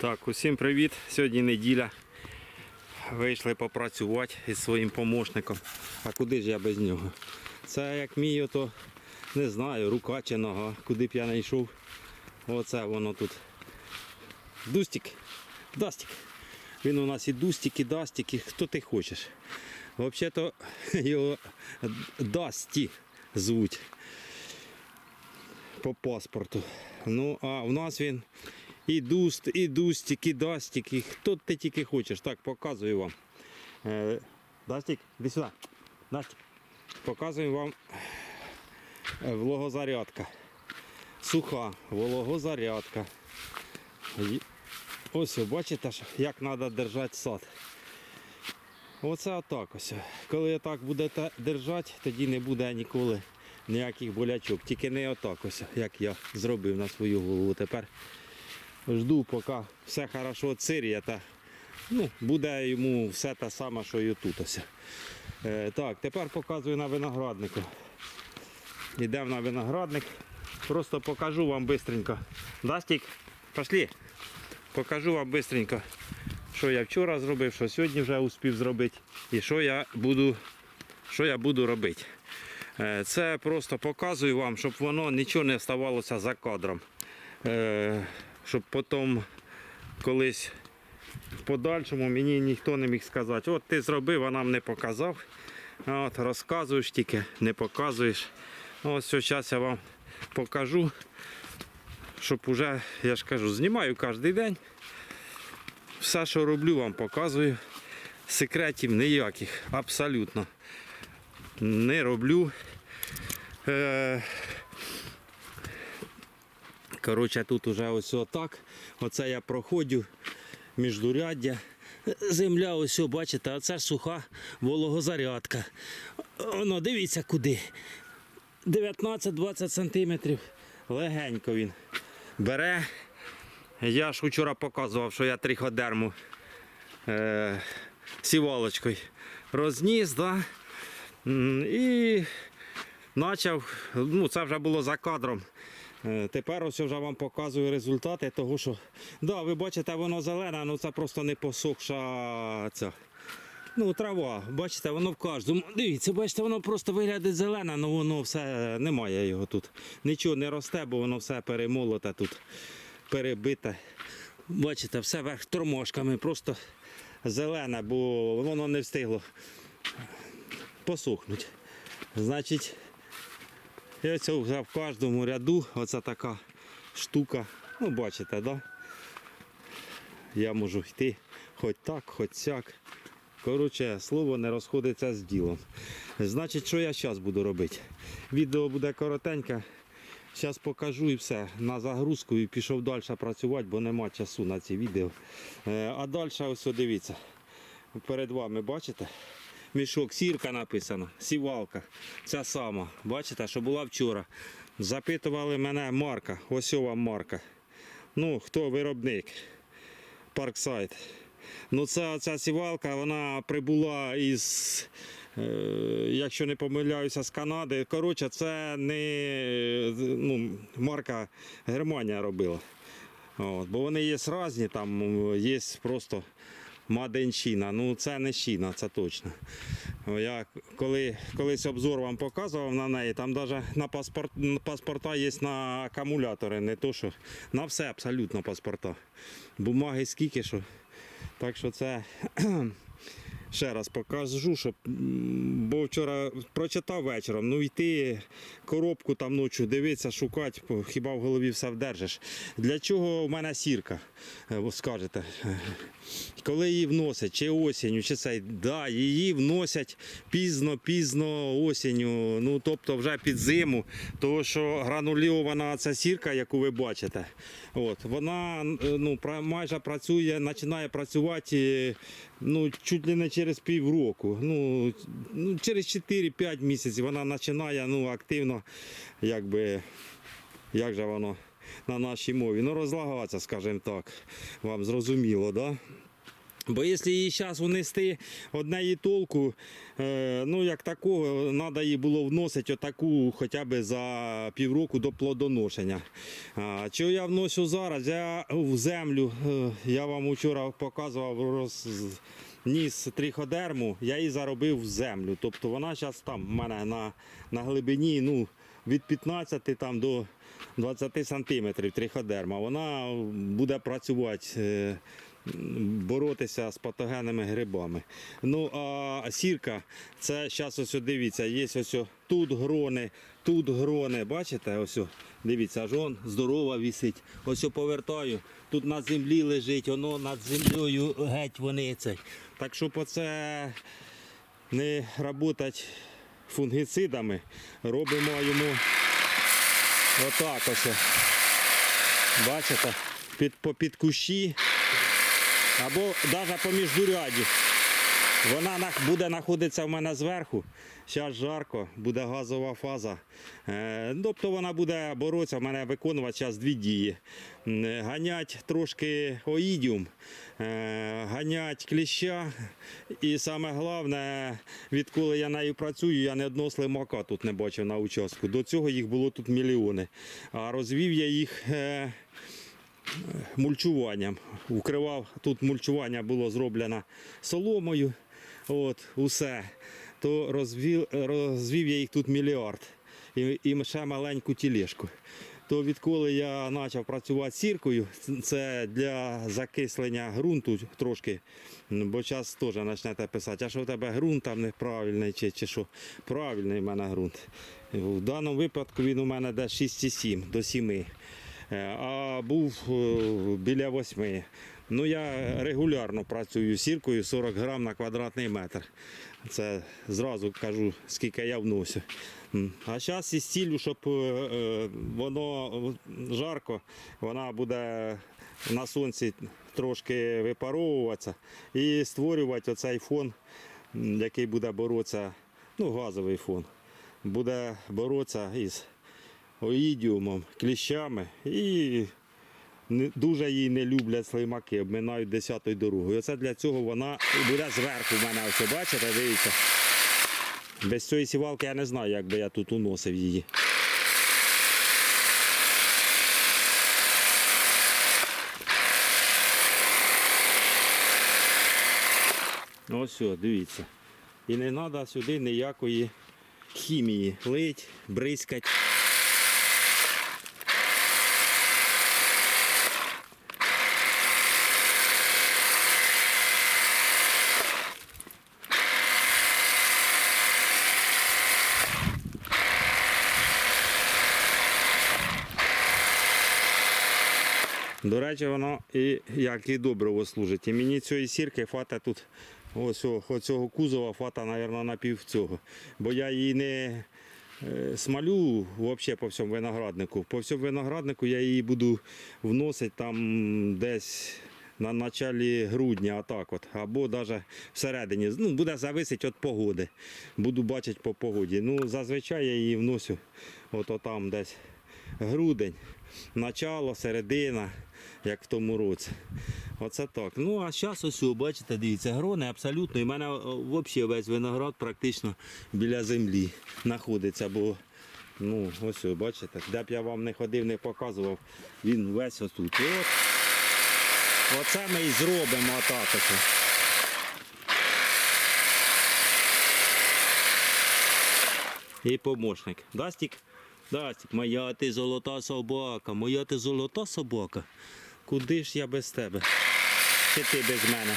Так, усім привіт. Сьогодні неділя. Вийшли попрацювати із своїм помощником. А куди ж я без нього? Це як мій ото, не знаю, рука чи нога. Куди б я не йшов. Оце воно тут. Дустик. Дастик. Він у нас і дустик, і дастик, і хто ти хочеш. Взагалі-то його Дасті звуть по паспорту. Ну, а в нас він і дуст, і дустик, і дастик, і хто ти тільки хочеш. Так, показую вам. Е, Дастик, іди сюди. Дастик. Показую вам е, вологозарядка. Суха вологозарядка. Ось, бачите, як треба держати сад. Оце отак ось. Коли так будете держати, тоді не буде ніколи ніяких болячок. Тільки не отак ось, як я зробив на свою голову. Тепер жду, поки все хорошо цир'є, та ну, буде йому все те саме, що і тут. Ось. Е, так, тепер показую на винограднику. Йдемо на виноградник. Просто покажу вам швидко. Дастік, пошли. Покажу вам швидко, що я вчора зробив, що сьогодні вже успів зробити і що я буду, що я буду робити. Е, Це просто показую вам, щоб воно нічого не ставалося за кадром. Е, Щоб потім колись в подальшому мені ніхто не міг сказати, от ти зробив, а нам не показав. От розказуєш тільки, не показуєш. Ось зараз я вам покажу, щоб уже, я ж кажу, знімаю кожен день. Все, що роблю, вам показую. Секретів ніяких, абсолютно не роблю. Е, Коротше, тут уже ось отак. Оце я проходжу міждуряддя. Земля ось, бачите, а це суха вологозарядка. Воно, дивіться куди. 19-20 сантиметрів. Легенько він бере. Я ж вчора показував, що я триходерму е, сівалочкою розніс, да? І почав, ну це вже було за кадром. Е, Тепер ось вже вам показую результати того, що да, ви бачите, воно зелене, ну це просто не посохша ця. Ну, трава, бачите, воно в кожному. Дивіться, бачите, воно просто виглядає зелене, але воно все немає його тут. Нічого не росте, бо воно все перемолоте тут, перебите. Бачите, все верх тормошками, просто зелене, бо воно не встигло посохнути. Значить, і оце вже в кожному ряду оця така штука. Ну, бачите, да? Я можу йти хоч так, хоч сяк. Коротше, слово не розходиться з ділом. Значить, що я зараз буду робити? Відео буде коротеньке. Зараз покажу і все. На загрузку і пішов далі працювати, бо нема часу на ці відео. Е, А далі ось дивіться. Перед вами бачите? Мішок, сірка написано, сівалка. Ця сама. Бачите, що була вчора. Запитували мене марка. Ось вам марка. Ну, хто виробник? Парксайд. Ну, ця, ця сівалка, вона прибула із, е, якщо не помиляюся, з Канади. Коротше, це не ну, марка Германія робила. От, бо вони є різні, там є просто Маденщина. Ну це не щіна, це точно. Я коли, колись обзор вам показував на неї, там навіть на паспорт, паспорта є на акумулятори, не то що на все абсолютно паспорта. Бумаги скільки що. Так що це ще раз покажу, щоб, бо вчора прочитав вечором, ну йти коробку там ночі дивитися, шукати, хіба в голові все вдержиш. Для чого в мене сірка? Е, скажете. Е, Коли її вносять, чи осінню, чи цей, да, її вносять пізно, пізно осінню, ну тобто вже під зиму, тому що гранульована ця сірка, яку ви бачите, от, вона е, ну, майже працює, починає працювати ну, чуть ли не через півроку. Ну, ну, через 4-5 місяців вона починає ну, активно, якби, як же воно на нашій мові, ну розлагатися, скажімо так, вам зрозуміло, да? Бо якщо її зараз унести однеї толку, е, ну як такого, треба її було вносити отаку хоча б за півроку до плодоношення. Чого я вношу зараз? Я в землю, е, я вам вчора показував роз... ніс триходерму, я її заробив в землю. Тобто вона зараз там в мене на, на глибині ну, від 15 там, до 20 сантиметрів триходерма. Вона буде працювати. Боротися з патогенними грибами. Ну а сірка, це зараз ось дивіться, є ось тут грони, тут грони. Бачите, ось дивіться, аж он здорова вісить. Ось повертаю. Тут на землі лежить, воно над землею геть вони цей. Так що по це не працювати фунгіцидами, робимо йому отак ось. Бачите, під, попід кущі або навіть поміж дурядів. Вона буде знаходитися в мене зверху. Зараз жарко, буде газова фаза. Е, Тобто вона буде боротися, в мене виконувати зараз дві дії. Ганять трошки оїдіум, е, ганять кліща. І саме головне, відколи я нею працюю, я не одного слимака тут не бачив на участку. До цього їх було тут мільйони. А розвів я їх. Мульчуванням. Укривав, тут мульчування було зроблено соломою. От, усе. То розвів, розвів я їх тут мільярд. І, і ще маленьку тілешку. То відколи я почав працювати сіркою, це для закислення ґрунту трошки, бо зараз теж почнете писати, а що в тебе ґрунт там неправильний чи, чи що. Правильний в мене ґрунт. В даному випадку він у мене десь 6,7 до 7. Е, а був е, біля восьми. Ну, я регулярно працюю сіркою 40 грам на квадратний метр. Це зразу кажу, скільки я вносю. А зараз із ціллю, щоб е, воно жарко, вона буде на сонці трошки випаровуватися і створювати оцей фон, який буде боротися, ну, газовий фон, буде боротися із оїдіумом, кліщами і дуже її не люблять слимаки, обминають десятою дорогою. Оце для цього вона буде зверху в мене. Ось, бачите, дивіться. Без цієї сівалки я не знаю, як би я тут уносив її. Ось все, дивіться. І не треба сюди ніякої хімії лить, бризкать. До речі, воно і як і добриво служить. І мені цієї сірки фата тут, ось о- оцього кузова фата, мабуть, на пів цього. Бо я її не е, смалю взагалі по всьому винограднику. По всьому винограднику я її буду вносити там десь на началі грудня, отак от, або навіть всередині. Ну, буде зависити від погоди. Буду бачити по погоді. Ну, зазвичай я її вносю от там десь грудень, начало, середина, як в тому році. Оце так. Ну а зараз ось, бачите, дивіться, грони абсолютно. І в мене взагалі весь виноград практично біля землі знаходиться, бо ну, ось, бачите, де б я вам не ходив, не показував, він весь отут. І от, оце ми і зробимо отак. І помощник. Дастік? Дастік, моя ти золота собака, моя ти золота собака. Куди ж я без тебе? Чи ти без мене?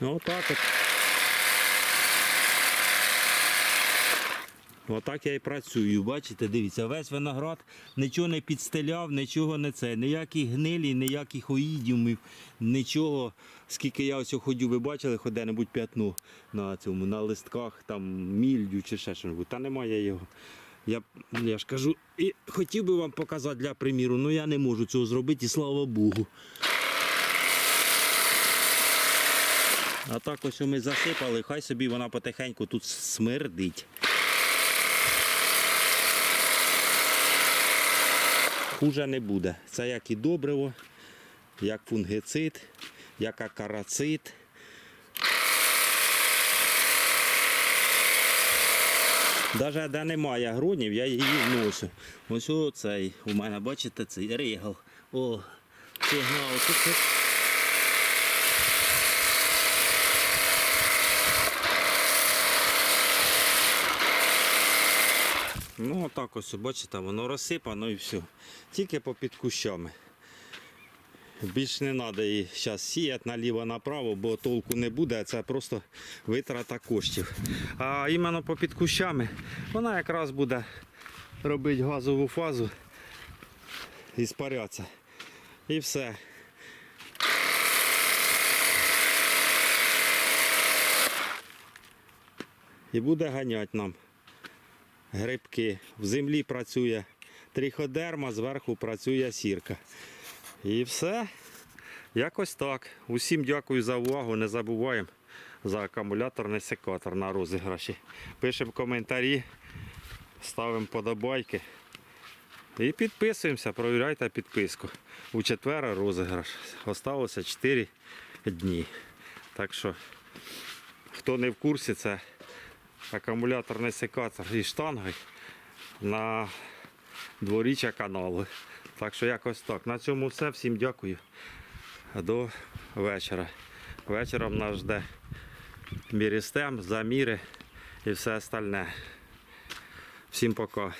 Ну, так от. Отак я і працюю. Бачите, дивіться, весь виноград нічого не підстеляв, нічого не це. Ніяких гнилі, ніяких оїдіумів, нічого. Скільки я ось ходю, ви бачили хоч де-небудь п'ятно на цьому, на листках, там мільдю чи ще щось. Та немає його. Я, я ж кажу, і хотів би вам показати для приміру, але я не можу цього зробити, і слава Богу. А так ось ми засипали, хай собі вона потихеньку тут смердить. Хуже не буде. Це як і добриво, як фунгицид, як акарацид. Навіть де немає грунів, я її вношу. Ось оцей. У мене, бачите, цей ригал. О, сигнал. Ну, отак ось, бачите, воно розсипано і все. Тільки попід кущами. Більш не треба її зараз сіяти наліво-направо, бо толку не буде, це просто витрата коштів. А іменно попід кущами вона якраз буде робити газову фазу і спарятися. І все. І буде ганяти нам грибки. В землі працює триходерма, зверху працює сірка. І все. Якось так. Усім дякую за увагу. Не забуваємо за акумуляторний секатор на розіграші. Пишемо коментарі, ставимо подобайки. І підписуємося, провіряйте підписку. У четвер розіграш. Осталося 4 дні. Так що, хто не в курсі, це акумуляторний секатор і штанги на дворіччя каналу. Так що якось так. На цьому все. Всім дякую. До вечора. Вечором нас жде мірістем, заміри і все остальне. Всім пока.